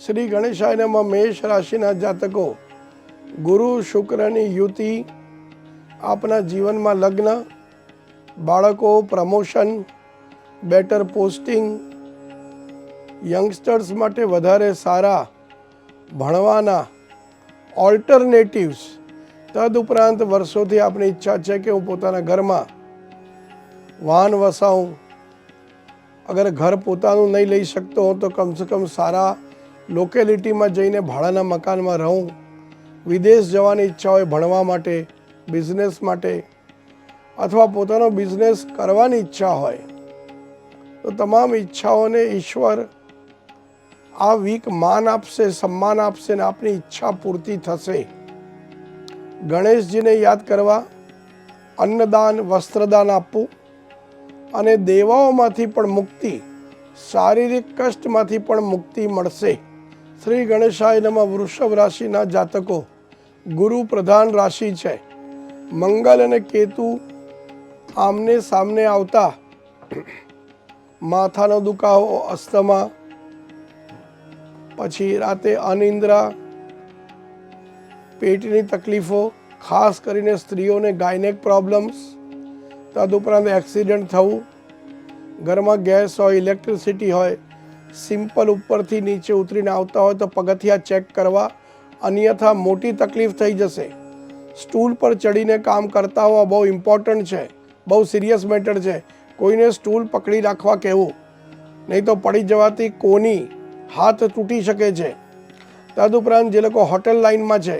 શ્રી ગણેશાયનમાં મેષ રાશિના જાતકો, ગુરુ શુક્રની યુતિ, આપના જીવનમાં લગ્ન, બાળકો પ્રમોશન, બેટર પોસ્ટિંગ, યંગસ્ટર્સ માટે વધારે સારા, ભણવાના ઓલ્ટરનેટિવ્સ તદુપરાંત વર્ષોથી આપણી ઈચ્છા છે કે હું પોતાના ઘરમાં વાહન વસાવું. અગર ઘર પોતાનું નહીં લઈ શકતો હોઉં તો કમસે કમ સારા લોકેલિટીમાં જઈને ભાડાના મકાનમાં રહું, વિદેશ જવાની ઈચ્છા હોય ભણવા માટે, બિઝનેસ માટે, અથવા પોતાનો બિઝનેસ કરવાની ઈચ્છા હોય, તો તમામ ઈચ્છાઓને ઈશ્વર આ વીક માન આપશે, સન્માન આપશે ને આપની ઈચ્છા પૂર્તિ થશે. ગણેશજીને યાદ કરવા, અન્નદાન, વસ્ત્રદાન આપવું અને દેવાઓમાંથી પણ મુક્તિ, શારીરિક કષ્ટમાંથી પણ મુક્તિ મળશે. શ્રી ગણેશાયનામાં વૃષભ રાશિના જાતકો. ગુરુ પ્રધાન રાશિ છે. મંગલ અને કેતુ આમને સામને આવતા માથાનો દુખાવો, અસ્થમા, પછી રાતે અનિંદ્રા, પેટની તકલીફો, ખાસ કરીને સ્ત્રીઓને ગાયનેક પ્રોબ્લેમ્સ તદુપરાંત એક્સિડન્ટ થવું, ઘરમાં ગેસ હોય, ઇલેક્ટ્રિસિટી હોય સિમ્પલ ઉપરથી નીચે ઉતરીને આવતા હોય તો પગથિયા ચેક કરવા અન્યથા મોટી તકલીફ થઈ જશે. સ્ટૂલ પર ચડીને કામ કરતા હોવા બહુ ઇમ્પોર્ટન્ટ છે, બહુ સિરિયસ મેટર છે. કોઈને સ્ટૂલ પકડી રાખવા કહેવું. નહીં તો પડી જવાથી કોની હાથ તૂટી શકે છે. તદુપરાંત જે લોકો હોટેલ લાઇનમાં છે,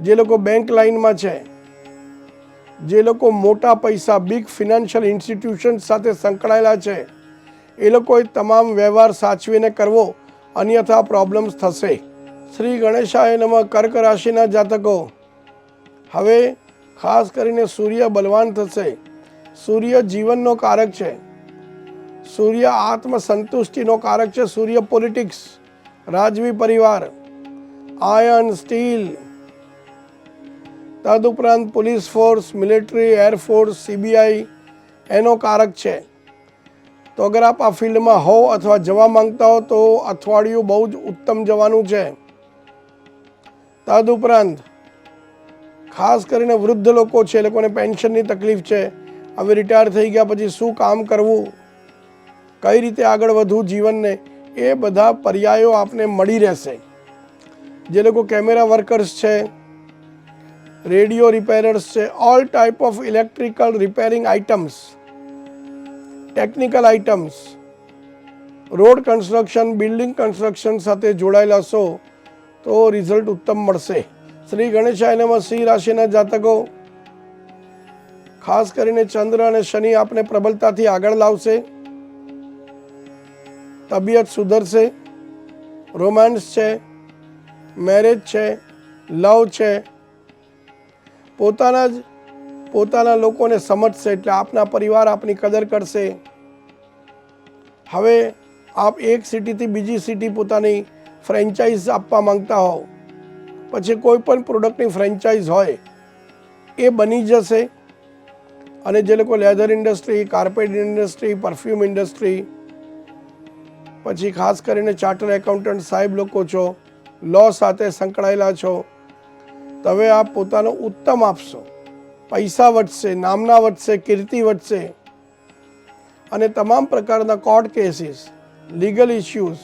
જે લોકો બેંક લાઇનમાં છે, જે લોકો મોટા પૈસા બિગ ફિનાન્શિયલ ઇન્સ્ટિટ્યુશન સાથે સંકળાયેલા છે એ લોકોએ તમામ વ્યવહાર સાચવીને કરવો અન્યથા પ્રોબ્લેમ્સ થશે. શ્રી ગણેશાય નમઃ કર્ક રાશિના જાતકો. હવે ખાસ કરીને સૂર્ય બલવાન થશે. સૂર્ય જીવનનો કારક છે. સૂર્ય આત્મસંતુષ્ટિનો કારક છે. સૂર્ય પોલિટિક્સ રાજવી પરિવાર આયર્ન સ્ટીલ તદુપરાંત police force military air force CBI એનો કારક છે. તો અગર આપ આ ફિલ્ડમાં હો અથવા જવા માંગતા હો, તો અઠવાડિયું બહુ જ ઉત્તમ જવાનું છે. તદુપરાંત ખાસ કરીને વૃદ્ધ લોકો છે, એ લોકોને પેન્શનની તકલીફ છે, હવે રિટાયર થઈ ગયા પછી શું કામ કરવું, કઈ રીતે આગળ વધવું જીવનને, એ બધા પર્યાયો આપને મળી રહેશે. જે લોકો કેમેરા વર્કર્સ છે, રેડિયો રિપેરર્સ છે all type of electrical repairing items technical items road construction building construction સાથે જોડાયેલા છો તો રિઝલ્ટ ઉત્તમ મળશે શ્રી ગણેશાયનામાં સિંહ રાશિના જાતકો ખાસ કરીને ચંદ્ર અને શનિ આપને પ્રબળતાથી આગળ લાવશે તબિયત સુધરશે રોમાન્સ છે મેરેજ છે લવ છે પોતાના જ પોતાના લોકોને સમજશે એટલે આપના પરિવાર આપની કદર કરશે. હવે આપ એક સિટીથી બીજી સિટી પોતાની ફ્રેન્ચાઇઝ આપવા માંગતા હોવ. પછી કોઈ પણ પ્રોડક્ટની ફ્રેન્ચાઇઝ હોય, એ બની જશે. અને જે લોકો leather industry, carpet industry, perfume industry, પછી ખાસ કરીને ચાર્ટર એકાઉન્ટન્ટ સાહેબ લોકો છો, લો સાથે સંકળાયેલા છો તમે આપ પોતાનો ઉત્તમ આપશો. પૈસા વધશે, નામના વધશે, કીર્તિ વધશે. અને તમામ પ્રકારના કોર્ટ કેસીસ લીગલ ઇસ્યુઝ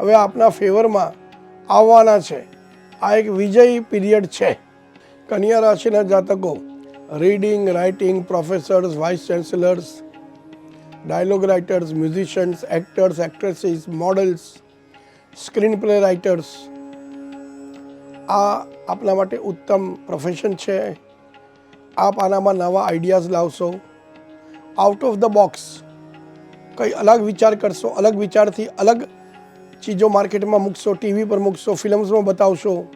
હવે આપના ફેવરમાં આવવાના છે. આ એક વિજયી પીરિયડ છે. કન્યા રાશિના જાતકો reading writing professors vice chancellors dialogue writers musicians actors actresses models screenplay writers આ આપના માટે ઉત્તમ પ્રોફેશન છે. આપ આનામાં નવા આઈડિયાઝ લાવશો. આઉટ ઓફ ધ બોક્સ કંઈ અલગ વિચાર કરશો, અલગ વિચારથી અલગ ચીજો માર્કેટમાં મૂકશો ટીવી પર મૂકશો, ફિલ્મ્સમાં બતાવશો.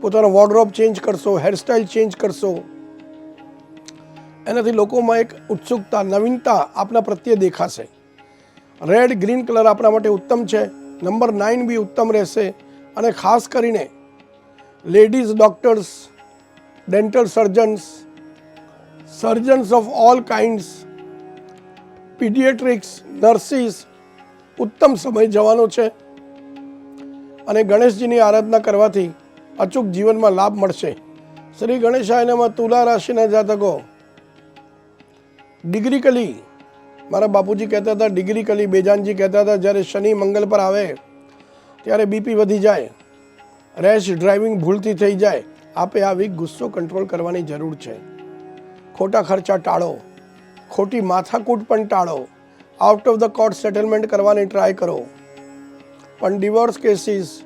પોતાનો વોર્ડરોબ ચેન્જ કરશો હેરસ્ટાઇલ ચેન્જ કરશો. એનાથી લોકોમાં એક ઉત્સુકતા, નવીનતા આપના પ્રત્યે દેખાશે. રેડ ગ્રીન કલર આપણા માટે ઉત્તમ છે. નંબર નાઇન બી ઉત્તમ રહેશે. અને ખાસ કરીને ladies doctors dental surgeons surgeons of all kinds paediatrics nurses ઉત્તમ સમય જવાનો છે. અને ગણેશજીની આરાધના કરવાથી અચૂક જીવનમાં લાભ મળશે. શ્રી ગણેશાયનામાં તુલા રાશિના જાતકો. ડિગ્રીકલી મારા બાપુજી કહેતા હતા ડિગ્રીકલી બેજાનજી કહેતા હતા, જ્યારે શનિ મંગલ પર આવે, ત્યારે બીપી વધી જાય. રેશ ડ્રાઇવિંગ ભૂલથી થઈ જાય. આપે આવી ગુસ્સો કંટ્રોલ કરવાની જરૂર છે. ખોટા ખર્ચા ટાળો. ખોટી માથાકૂટ પણ ટાળો. Out of the court settlement કરવાની ટ્રાય કરો. પણ ડિવોર્સ કેસીસ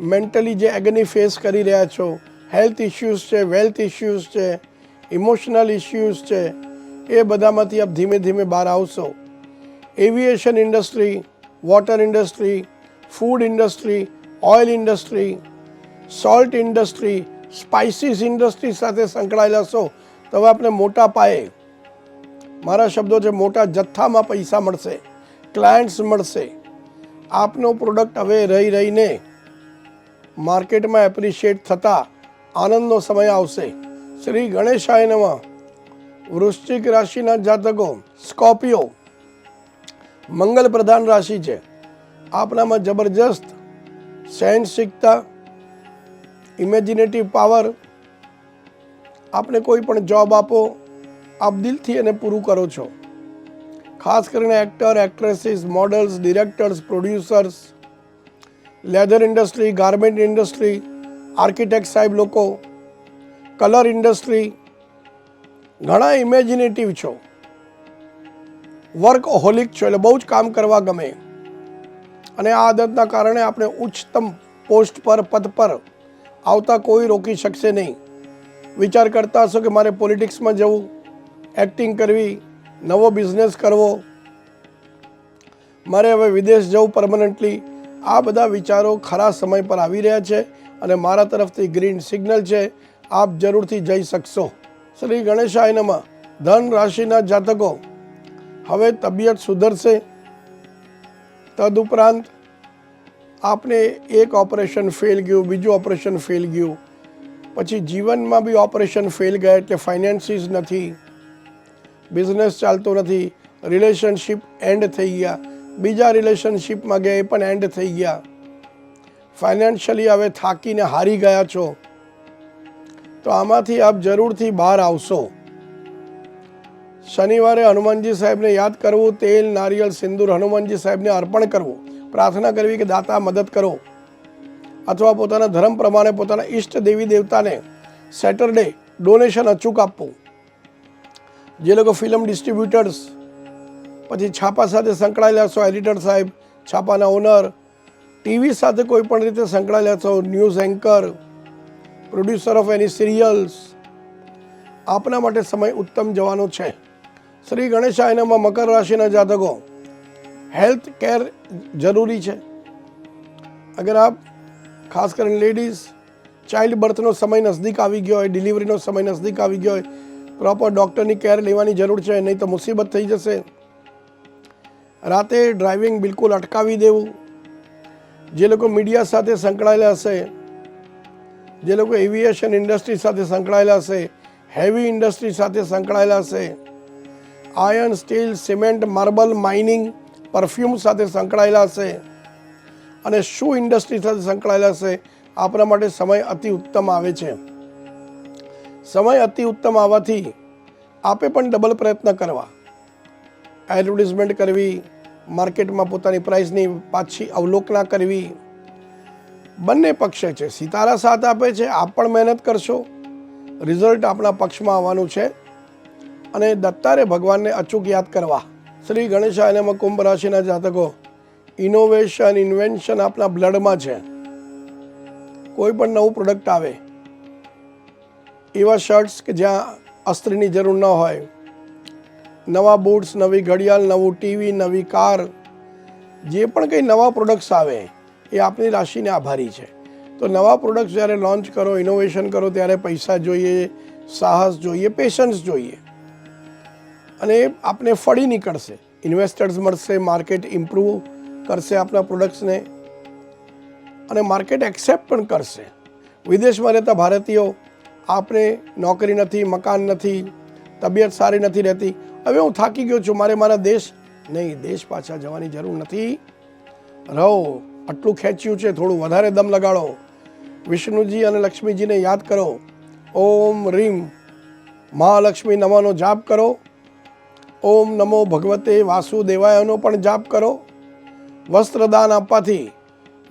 મેન્ટલી જે એગની ફેસ કરી રહ્યા છો હેલ્થ ઇશ્યુઝ છે વેલ્થ ઇશ્યુઝ છે ઇમોશનલ ઇશ્યુઝ છે, એ બધામાંથી આપ ધીમે ધીમે બહાર આવશો. Aviation industry water industry food industry oil industry salt industry spices industry સાથે સંકળાયેલા છો, તો હવે આપણે મોટા પાયે, મારા શબ્દો છે મોટા જથ્થામાં પૈસા મળશે ક્લાયન્ટ્સ મળશે. આપનો પ્રોડક્ટ હવે રહી રહીને માર્કેટમાં એપ્રિશિએટ થતા આનંદનો સમય આવશે. શ્રી ગણેશાયનમાં વૃશ્ચિક રાશિના જાતકો, સ્કોર્પિયો, મંગલ પ્રધાન રાશિ છે. આપનામાં જબરજસ્ત, સહનશીલતા ઇમેજિનેટિવ પાવર આપણે કોઈ પણ જોબ આપો, આપ દિલથી એને પૂરું કરો છો. ખાસ કરીને actor actresses models directors producers leather industry garment industry architect સાહેબ લોકો કલર ઇન્ડસ્ટ્રી ઘણા ઇમેજિનેટિવ છો. વર્ક હોલિક છો એટલે બહુ જ કામ કરવા ગમે. અને આ આદતના કારણે આપણે ઉચ્ચતમ પોસ્ટ પર, પદ પર આવતા કોઈ રોકી શકશે નહીં. વિચાર કરતા હશો કે મારે પોલિટિક્સમાં જવું એક્ટિંગ કરવી, નવો બિઝનેસ કરવો. મારે હવે વિદેશ જવું પરમનન્ટલી આ બધા વિચારો ખરા સમય પર આવી રહ્યા છે અને મારા તરફથી ગ્રીન સિગ્નલ છે. આપ જરૂરથી જઈ શકશો. શ્રી ગણેશાયનમાં ધન રાશિના જાતકો. હવે તબિયત સુધરશે. તદુપરાંત આપને એક ઓપરેશન ફેલ ગયું, બીજું ઓપરેશન ફેલ ગયું. પછી જીવનમાં બી ઓપરેશન ફેલ ગયા એટલે ફાઇનાન્સીસ નથી, બિઝનેસ ચાલતો નથી, રિલેશનશિપ એન્ડ થઈ ગયા. બીજા રિલેશનશિપમાં ગયા, એ પણ એન્ડ થઈ ગયા. ફાઇનાન્શિયલી હવે થાકીને હારી ગયા છો. તો આમાંથી આપ જરૂરથી બહાર આવશો. શનિવારે હનુમાનજી સાહેબને યાદ કરવું, તેલ, નારિયેળ, સિંદૂર હનુમાનજી સાહેબને અર્પણ કરવું. પ્રાર્થના કરવી કે દાતા મદદ કરો. અથવા પોતાના ધર્મ પ્રમાણે પોતાના ઈષ્ટ દેવી દેવતાને સેટરડે ડોનેશન અચૂક આપવું જે લોકો ફિલ્મ ડિસ્ટ્રીબ્યુટર્સ પછી છાપા સાથે સંકળાયેલા છો એડિટર સાહેબ, છાપાના ઓનર ટીવી સાથે કોઈ પણ રીતે સંકળાયેલા છો news anchor producer of any serials આપના માટે સમય ઉત્તમ જવાનો છે. શ્રી ગણેશાયનામાં મકર રાશિના જાતકો હેલ્થ કેર જરૂરી છે. અગર આપ, ખાસ કરીને લેડીઝ, ચાઇલ્ડ બર્થનો સમય નજદીક આવી ગયો હોય, ડિલિવરીનો સમય નજદીક આવી ગયો હોય, પ્રોપર ડૉક્ટરની કેર લેવાની જરૂર છે, નહીં તો મુસીબત થઈ જશે. રાતે ડ્રાઇવિંગ બિલકુલ અટકાવી દેવું. જે લોકો મીડિયા સાથે સંકળાયેલા હશે, જે લોકો એવિએશન ઇન્ડસ્ટ્રી સાથે સંકળાયેલા હશે, હેવી ઇન્ડસ્ટ્રી સાથે સંકળાયેલા હશે, iron, steel, cement, marble, mining perfume સાથે સંકળાયેલા હશે અને શૂ ઇન્ડસ્ટ્રી સાથે સંકળાયેલા હશે આપણા માટે સમય અતિ ઉત્તમ આવે છે. સમય અતિ ઉત્તમ આવવાથી આપે પણ ડબલ પ્રયત્ન કરવા. એડવર્ટિઝમેન્ટ કરવી, માર્કેટમાં પોતાની પ્રાઇસની પાછી અવલોકના કરવી. બંને પક્ષે છે. સિતારા સાથ આપે છે. આપ પણ મહેનત કરશો. રિઝલ્ટ આપણા પક્ષમાં આવવાનું છે. અને દત્તારે ભગવાનને અચૂક યાદ કરવા. શ્રી ગણેશાયનામાં કુંભ રાશિના જાતકો ઇનોવેશન ઇન્વેન્શન આપના બ્લડમાં છે. કોઈ પણ નવું પ્રોડક્ટ આવે, એવા શર્ટ્સ કે જ્યાં અસ્ત્રીની જરૂર ન હોય, નવા બૂટ્સ નવી ઘડિયાળ, નવું ટીવી નવી કાર, જે પણ કંઈ નવા પ્રોડક્ટ્સ આવે, એ આપની રાશિને આભારી છે. તો નવા પ્રોડક્ટ્સ જ્યારે લોન્ચ કરો ઇનોવેશન કરો, ત્યારે પૈસા જોઈએ, સાહસ જોઈએ પેશન્સ જોઈએ. અને આપને ફળી નીકળશે. ઇન્વેસ્ટર્સ મળશે માર્કેટ ઇમ્પ્રૂવ કરશે આપણા પ્રોડક્ટ્સને અને માર્કેટ એક્સેપ્ટ પણ કરશે. વિદેશમાં રહેતા ભારતીયો આપણે નોકરી નથી, મકાન નથી, તબિયત સારી નથી રહેતી. હવે હું થાકી ગયો છું, મારે મારા દેશ, નહીં, દેશ પાછા જવાની જરૂર નથી. રહો, આટલું ખેંચ્યું છે, થોડું વધારે દમ લગાડો. વિષ્ણુજી અને લક્ષ્મીજીને યાદ કરો. ઓમ રીમ. મહાલક્ષ્મી નવાનો જાપ કરો. ઓમ નમો ભગવતે વાસુદેવાયનો પણ જાપ કરો. વસ્ત્રદાન આપવાથી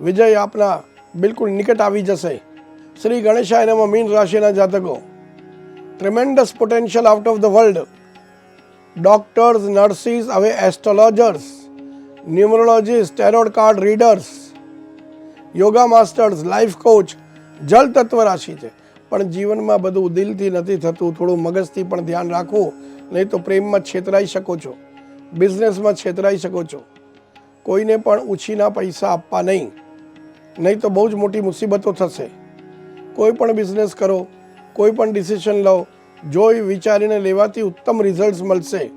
વિજય આપના બિલકુલ નિકટ આવી જશે. શ્રી ગણેશાય નમઃ મીન રાશિના જાતકો. Tremendous potential out of the world doctors nurses હવે astrologers numerologist tarot card readers yoga masters life coach જલ તત્વ રાશિ છે. પણ જીવનમાં બધું દિલથી નથી થતું, થોડું મગજથી પણ ધ્યાન રાખવું નહીં તો પ્રેમમાં છેતરાઈ શકો છો. બિઝનેસમાં છેતરાઈ શકો છો. કોઈને પણ ઉછીના પૈસા આપવા નહીં. નહીં તો બહુ જ મોટી મુસીબતો થશે. કોઈ પણ બિઝનેસ કરો, કોઈ પણ ડિસિશન લો, જોઈ વિચારીને લેવાથી ઉત્તમ રિઝલ્ટ્સ મળશે.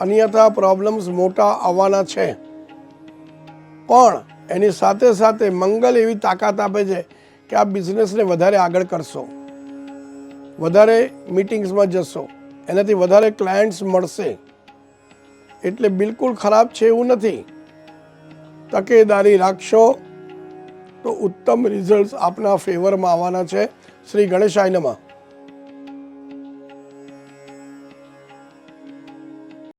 અન્યથા પ્રોબ્લેમ્સ મોટા આવવાના છે. પણ એની સાથે સાથે મંગલ એવી તાકાત આપે છે કે આ બિઝનેસને વધારે આગળ કરશો. વધારે મિટિંગ્સમાં જશો. એનાથી વધારે ક્લાયન્ટ્સ મળશે. એટલે બિલકુલ ખરાબ છે એવું નથી. તકેદારી રાખશો તો ઉત્તમ રિઝલ્ટ આપના ફેવરમાં આવવાના છે. શ્રી ગણેશાયનમાં નમઃ.